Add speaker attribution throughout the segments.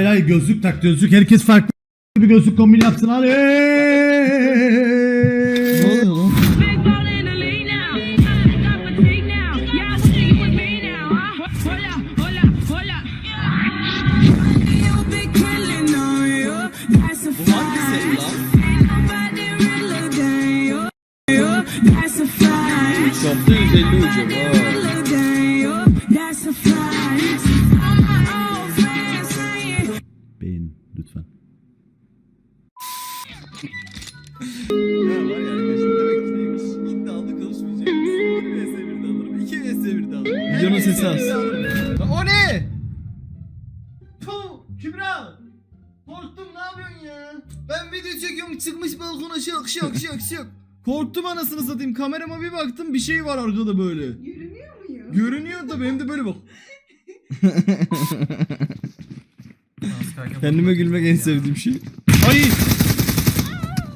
Speaker 1: Hayır hayır gözlük tak gözlük. Herkes farklı bir gözlük kombini yapsın hadi.
Speaker 2: Ne oluyor lan?
Speaker 3: Big ball in the
Speaker 2: Videonun sesi az. O ne? Puh, Kübra. Korktum ne yapıyorsun ya? Ben video çekiyorum çıkmış balkona şak şak şak şak. Korktum anasını satayım. Kamerama bir baktım bir şey var arkada böyle.
Speaker 3: Yürümüyor muyum?
Speaker 2: Görünüyor tabii hem de böyle bak. Kendime gülmek en sevdiğim şey. Ay!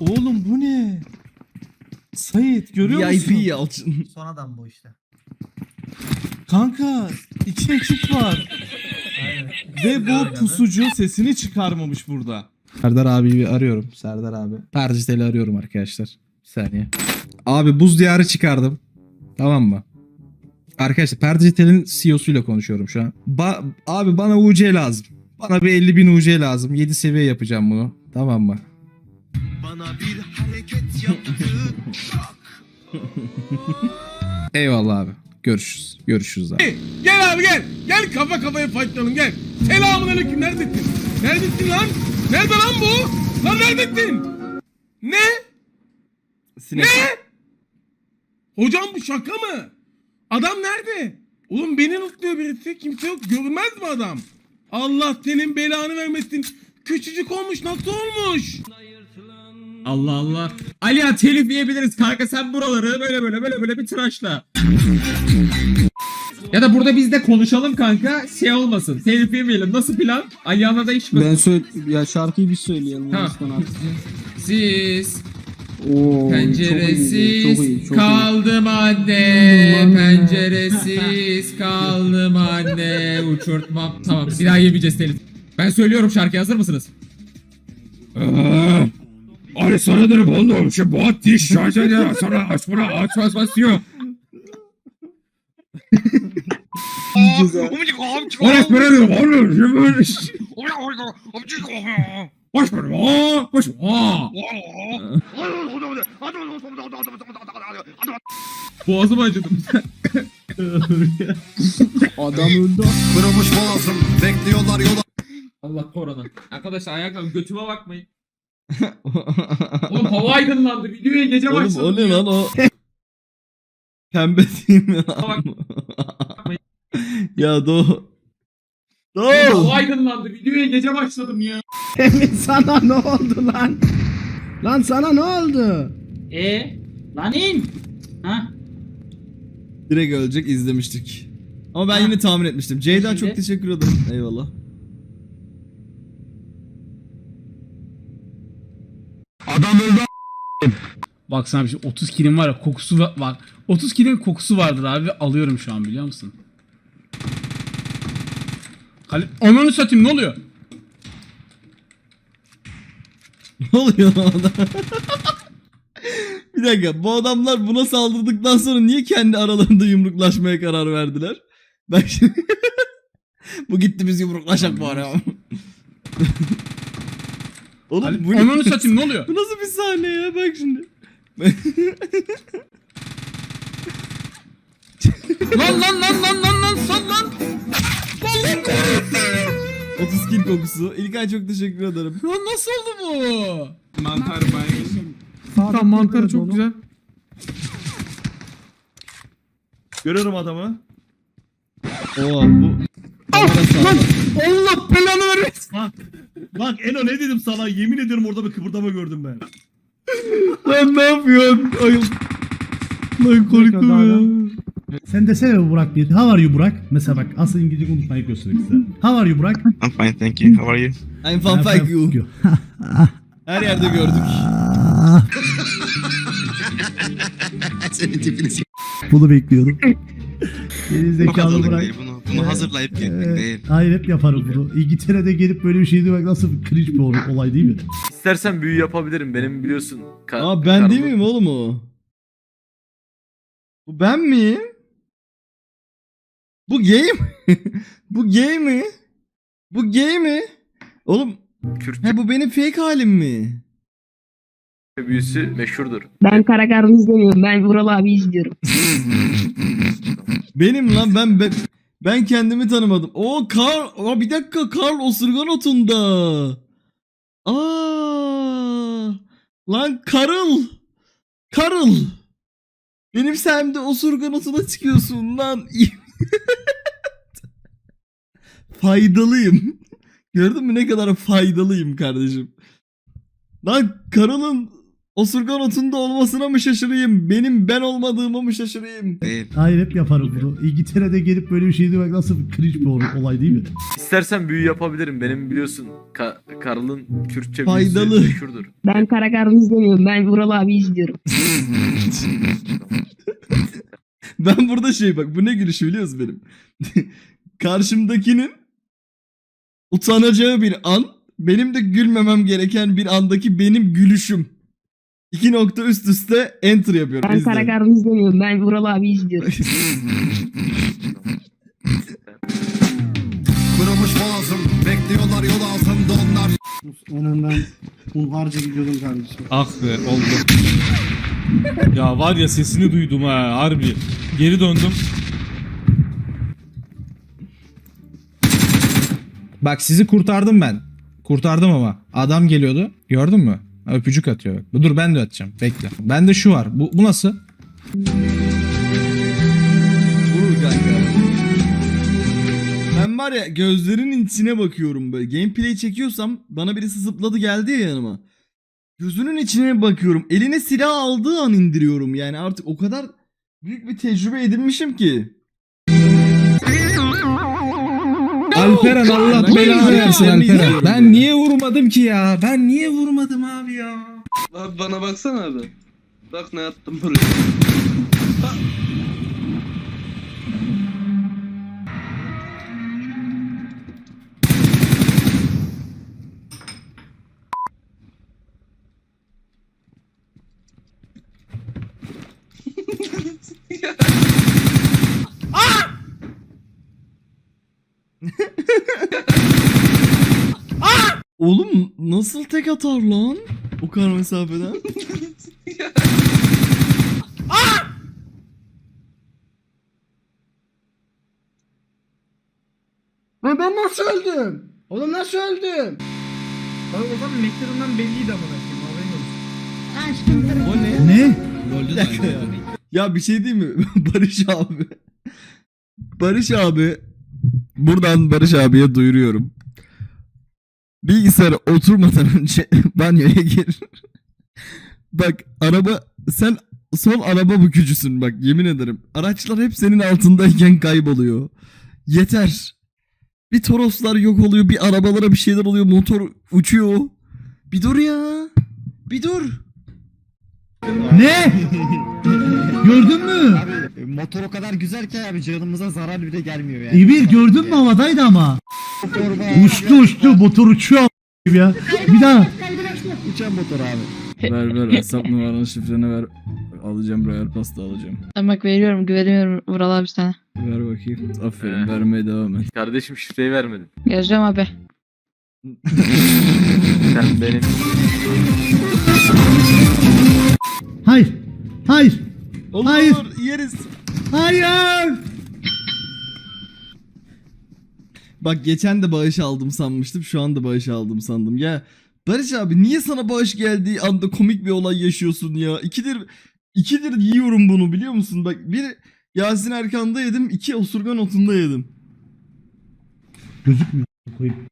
Speaker 2: Oğlum bu ne?
Speaker 4: Sait görüyor
Speaker 2: VIP
Speaker 4: musun?
Speaker 2: Yalçın.
Speaker 5: Son adam bu işte.
Speaker 4: Kanka iki ekip var. Ve bu pusucu sesini çıkarmamış burada.
Speaker 6: Serdar abiyi arıyorum. Serdar abi. Tercihleri arıyorum arkadaşlar. Bir saniye. Abi buz diyarı çıkardım. Tamam mı? Arkadaşlar Perditel'in CEO'suyla konuşuyorum şu an. Ba- abi bana UC lazım. Bana bir 50 bin UC lazım. 7 seviye yapacağım bunu. Tamam mı?
Speaker 7: Bana bir hareket yaptı.
Speaker 6: Eyvallah abi. Görüşürüz. Görüşürüz abi.
Speaker 4: Gel abi gel. Gel kafa kafaya fightlayalım gel. Selamun aleyküm neredesin? Neredesin lan? Nerede lan bu? Lan neredesin? Ne?
Speaker 2: Sinek.
Speaker 4: Ne? Hocam bu şaka mı? Adam nerede? Oğlum beni notluyor birisi. Kimse yok. Görünmez mi adam? Allah senin belanı vermesin. Küçücük olmuş. Nasıl olmuş?
Speaker 8: Allah Allah. Ali ya telif yiyebiliriz kanka sen buraları böyle böyle böyle böyle bir tıraşla. Ya da burada biz de konuşalım kanka şey olmasın. Telif yemeyelim. Nasıl plan? Aliyan'a da iş mi?
Speaker 5: Ben söyle ya şarkıyı biz söyleyelim.
Speaker 8: Ha. Siz
Speaker 5: Oo,
Speaker 8: penceresiz
Speaker 5: çok iyi, çok iyi, çok iyi.
Speaker 8: kaldım anne. Penceresiz kaldım anne. Uçurtmam. Tamam bir daha yemeyeceğiz telif. Ben söylüyorum şarkı hazır mısınız? Ali sana derim oğlum şu boğat diş şarjı sana açmana açmaz basıyor. Orası böyle dedim oğlum şu böyle Boş ver aa boş ver aa. Boğazım acıdı.
Speaker 5: Adam öldü.
Speaker 7: Kırılmış boğazım. Bekliyorlar yola.
Speaker 8: Allah korona. Arkadaşlar ayaklarım götüme bakmayın. Oğlum hava aydınlandı. Videoya gece
Speaker 2: Oğlum
Speaker 8: başladım.
Speaker 2: o ne lan o? Pembe değil mi lan? ya do.
Speaker 8: Oğlum,
Speaker 2: Do.
Speaker 8: Hava aydınlandı. Videoya gece başladım ya.
Speaker 5: sana ne oldu lan? Lan sana ne oldu?
Speaker 9: E lan in. Ha?
Speaker 2: Direkt ölecek izlemiştik. Ama ben yine tahmin etmiştim. Ceyda çok
Speaker 9: Şimdi?
Speaker 2: teşekkür ederim. Eyvallah.
Speaker 9: Bak sana bir şey 30 kilim var ya kokusu var. Bak 30 kilin kokusu vardır abi alıyorum şu an biliyor musun? Halil ananı satayım ne oluyor?
Speaker 2: Ne oluyor lan orada? bir dakika bu adamlar buna saldırdıktan sonra niye kendi aralarında yumruklaşmaya karar verdiler? Bak şimdi. bu gitti biz yumruklaşak bari ama. Oğlum bu, ne-
Speaker 9: ananı satayım ne oluyor?
Speaker 2: bu nasıl bir sahne ya bak şimdi.
Speaker 8: lan lan lan lan lan
Speaker 2: 30 kill kokusu. İlkay çok teşekkür ederim.
Speaker 8: Lan nasıl oldu bu?
Speaker 9: Mantar bayağı
Speaker 8: Tamam mantar çok güzel.
Speaker 4: Görüyorum adamı.
Speaker 2: Oha bu.
Speaker 8: Allah belanı vermesin.
Speaker 4: Bak. Bak Eno ne dedim sana? Yemin ediyorum orada bir kıpırdama gördüm ben.
Speaker 2: Lan ne yapıyorsun? Ay. Lan korktum ya.
Speaker 1: Sen desene Burak bir. How are you Burak? Mesela bak asıl İngilizce konuşmayı göstereyim size. How are you Burak?
Speaker 7: I'm fine thank you. How are you?
Speaker 2: I'm fun thank you. Her yerde gördük.
Speaker 7: Senin tipini s***.
Speaker 1: Bunu bekliyordum. Geri zekalı Burak.
Speaker 7: Bunu
Speaker 10: Bunu hazırlayıp gelmek
Speaker 1: Ee,
Speaker 10: değil.
Speaker 1: hayır hep yaparım bunu. İngiltere'de gelip böyle bir şey demek nasıl bir cringe bir ol- olay değil mi?
Speaker 11: İstersen büyü yapabilirim. Benim biliyorsun. Ka-
Speaker 2: Aa ben değil
Speaker 11: karnım-
Speaker 2: miyim oğlum o? Bu ben miyim? Bu gay mi? bu gay mi? Bu gay mi? Oğlum
Speaker 11: Kürtçe
Speaker 2: he bu benim fake halim mi?
Speaker 11: büyüsü meşhurdur.
Speaker 12: Ben Karakarlı izlemiyorum. Ben Vural abi izliyorum.
Speaker 2: Benim lan ben ben, ben kendimi tanımadım. O Karl Aa, bir dakika Karl osurgan otunda. Aa! Lan Karıl. Karıl. Benim sayemde osurgan otuna çıkıyorsun lan. Faydalıyım. Gördün mü ne kadar faydalıyım kardeşim. Lan Karıl'ın osurgan otunda olmasına mı şaşırayım? Benim ben olmadığıma mı şaşırayım?
Speaker 1: Hayır hep yaparım bunu. İngiltere'de gelip böyle bir şey demek nasıl bir cringe bir ol- olay değil mi?
Speaker 11: İstersen büyü yapabilirim. Benim biliyorsun. Ka- Karl'ın Kürtçe
Speaker 2: Faydalı.
Speaker 11: büyüsü meşhurdur.
Speaker 12: Ben Karakarlı izlemiyorum. Ben Vural abi izliyorum.
Speaker 2: Ben burada şey bak bu ne gülüşü biliyor musun benim? Karşımdakinin utanacağı bir an benim de gülmemem gereken bir andaki benim gülüşüm. İki nokta üst üste enter yapıyorum.
Speaker 12: Ben
Speaker 2: İzle.
Speaker 12: Karakarlı izlemiyorum. Ben Vural abi izliyorum.
Speaker 10: Kırılmış boğazım. Bekliyorlar yol altında onlar.
Speaker 7: Önünden hunharca gidiyordum kardeşim.
Speaker 9: Ah be oldu. ya var ya sesini duydum ha harbi. Geri döndüm.
Speaker 6: Bak sizi kurtardım ben. Kurtardım ama. Adam geliyordu. Gördün mü? Öpücük atıyor. Dur ben de atacağım. Bekle. Bende şu var. Bu, bu nasıl?
Speaker 2: Vurur kanka. Ben var ya gözlerinin içine bakıyorum böyle. Gameplay çekiyorsam bana birisi zıpladı geldi ya yanıma. Gözünün içine bakıyorum. Eline silah aldığı an indiriyorum. Yani artık o kadar büyük bir tecrübe edinmişim ki.
Speaker 6: Alperen Allah belanı versin Alperen. Ben niye vurmadım ki ya? Ben niye vurmadım abi ya?
Speaker 7: Abi bana baksana abi. Bak ne attım buraya.
Speaker 2: Oğlum nasıl tek atar lan? O kadar mesafeden.
Speaker 7: Lan ben nasıl öldüm? Oğlum nasıl öldüm?
Speaker 2: O ne?
Speaker 1: Ne?
Speaker 2: Ya bir şey değil mi? Barış abi. Barış abi. Buradan Barış abiye duyuruyorum. Bilgisayara oturmadan önce banyoya gir. bak araba sen son araba bükücüsün bak yemin ederim. Araçlar hep senin altındayken kayboluyor. Yeter. Bir Toroslar yok oluyor, bir arabalara bir şeyler oluyor, motor uçuyor. Bir dur ya. Bir dur.
Speaker 1: Ne? Gördün mü?
Speaker 7: Motor o kadar güzel ki abi canımıza zarar bile gelmiyor yani.
Speaker 1: Emir gördün mü havadaydı ama. Uçtu uçtu motor uçuyor a- ya. Bir daha.
Speaker 7: Uçan motor abi.
Speaker 2: Ver ver hesap numaranı şifreni ver. Alacağım royal pasta alacağım.
Speaker 12: Bak veriyorum. Güveniyorum Vural abi sana.
Speaker 2: Ver bakayım. Aferin
Speaker 11: Ee.
Speaker 2: vermeye devam et.
Speaker 11: Kardeşim şifreyi vermedin.
Speaker 12: Yazıyorum abi.
Speaker 11: Sen benim
Speaker 1: Hayır. Hayır.
Speaker 2: Olur
Speaker 1: Hayır.
Speaker 2: yeriz.
Speaker 1: Hayır.
Speaker 2: Bak geçen de bağış aldım sanmıştım. Şu anda bağış aldım sandım. Ya Barış abi niye sana bağış geldiği anda komik bir olay yaşıyorsun ya? İkidir ikidir yiyorum bunu biliyor musun? Bak bir Yasin Erkan'da yedim. iki osurgan otunda yedim.
Speaker 1: Gözükmüyor. Koyayım.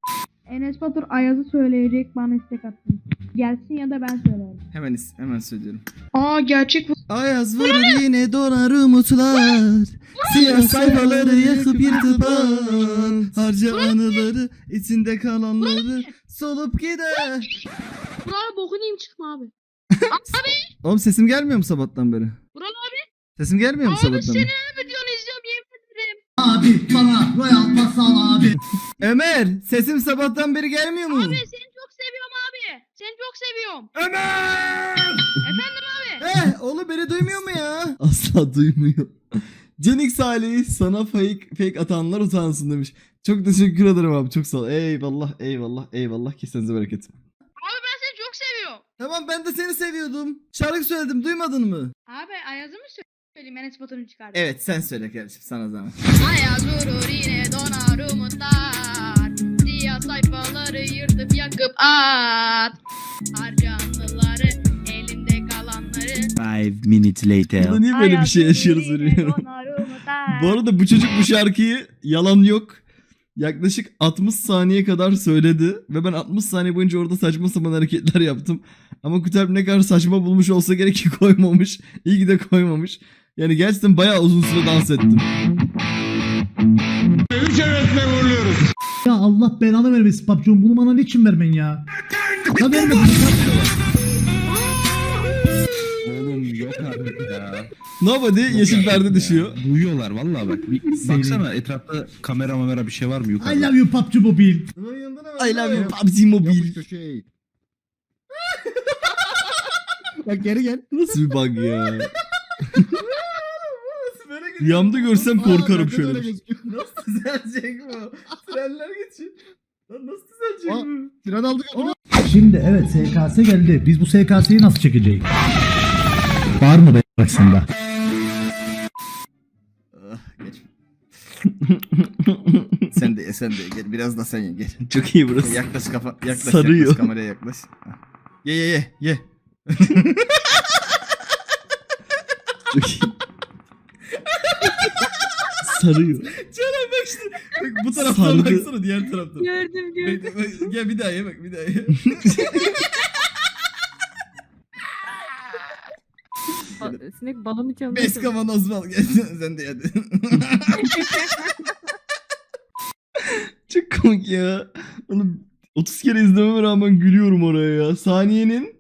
Speaker 12: Enes Batur Ayaz'ı söyleyecek bana istek attın. Gelsin ya da ben söylerim.
Speaker 2: Hemen hemen söylüyorum.
Speaker 12: Aa gerçek bu.
Speaker 2: Ayaz vurur yine donar umutlar Siyah sayfaları yakıp yırtıpan Harca anıları içinde kalanları Solup gider
Speaker 12: Vural bokunu yiyeyim çıkma abi.
Speaker 2: Oğlum sesim gelmiyor mu sabahtan beri?
Speaker 12: Vural abi.
Speaker 2: Sesim gelmiyor mu
Speaker 12: Abi
Speaker 2: sabahtan beri?
Speaker 12: ederim.
Speaker 1: Abi bana royal pasal abi.
Speaker 2: Ömer sesim sabahtan beri gelmiyor mu?
Speaker 12: Abi seni çok seviyorum abi. Seni çok seviyorum.
Speaker 4: Ömer!
Speaker 12: Efendim abi.
Speaker 2: Eh oğlum beni duymuyor mu ya? Asla duymuyor. Canik Salih sana fake fake atanlar utansın demiş. Çok teşekkür ederim abi çok sağ ol. Eyvallah eyvallah eyvallah kesenize bereket.
Speaker 12: Abi ben seni çok seviyorum.
Speaker 2: Tamam ben de seni seviyordum. Şarkı söyledim duymadın mı?
Speaker 12: Abi Ayaz'ı mı söyleyeyim Enes Batur'un çıkardı.
Speaker 2: Evet sen söyle kardeşim sana zahmet.
Speaker 12: Ayaz vurur yine donar umutlar. Siyah sayfaları yırtıp yakıp at. Harcanlıları elinde kalanları.
Speaker 7: Five minutes later.
Speaker 2: Burada niye böyle bir şey yaşıyoruz bilmiyorum. Bu arada bu çocuk bu şarkıyı yalan yok. Yaklaşık 60 saniye kadar söyledi ve ben 60 saniye boyunca orada saçma sapan hareketler yaptım. Ama Kutalp ne kadar saçma bulmuş olsa gerek ki koymamış. İyi ki de koymamış. Yani gerçekten bayağı uzun süre dans ettim.
Speaker 1: Ya Allah belanı vermesin papçığım bunu bana niçin vermen ya? Ya verme
Speaker 6: Oğlum yok artık ya.
Speaker 2: Nobody yeşil perde düşüyor.
Speaker 6: Duyuyorlar vallahi bak. Bir baksana etrafta kamera mamera bir şey var mı yukarıda?
Speaker 1: I love you PUBG Mobile.
Speaker 2: I love you PUBG Mobile.
Speaker 7: şey. Bak geri gel.
Speaker 2: Nasıl bir bug ya? Rüyamda görsem korkarım şöyle. bir şey. Nasıl düzelecek bu? Trenler geçiyor. Lan nasıl düzelecek
Speaker 7: Aa.
Speaker 2: bu?
Speaker 7: Tren aldık.
Speaker 1: Şimdi evet SKS geldi. Biz bu SKS'yi nasıl çekeceğiz? Var mı be sende?
Speaker 2: Ah, geç. sen de sen de gel biraz da sen ye gel. Çok iyi burası. Yaklaş kafa yaklaş
Speaker 1: Sarıyor.
Speaker 2: yaklaş kameraya yaklaş. Hah. Ye ye ye ye. Çok iyi.
Speaker 1: Sarıyor.
Speaker 2: Canan bak işte. Bak bu taraftan
Speaker 1: Sardı.
Speaker 2: baksana diğer taraftan.
Speaker 12: Gördüm
Speaker 2: Bak, bak, Gel bir daha ye bak bir daha ye.
Speaker 12: Sinek bana mı çalıyor?
Speaker 2: Beş kavanoz bal gel sen de hadi. Çok komik ya. Oğlum 30 kere izlememe rağmen gülüyorum oraya ya. Saniyenin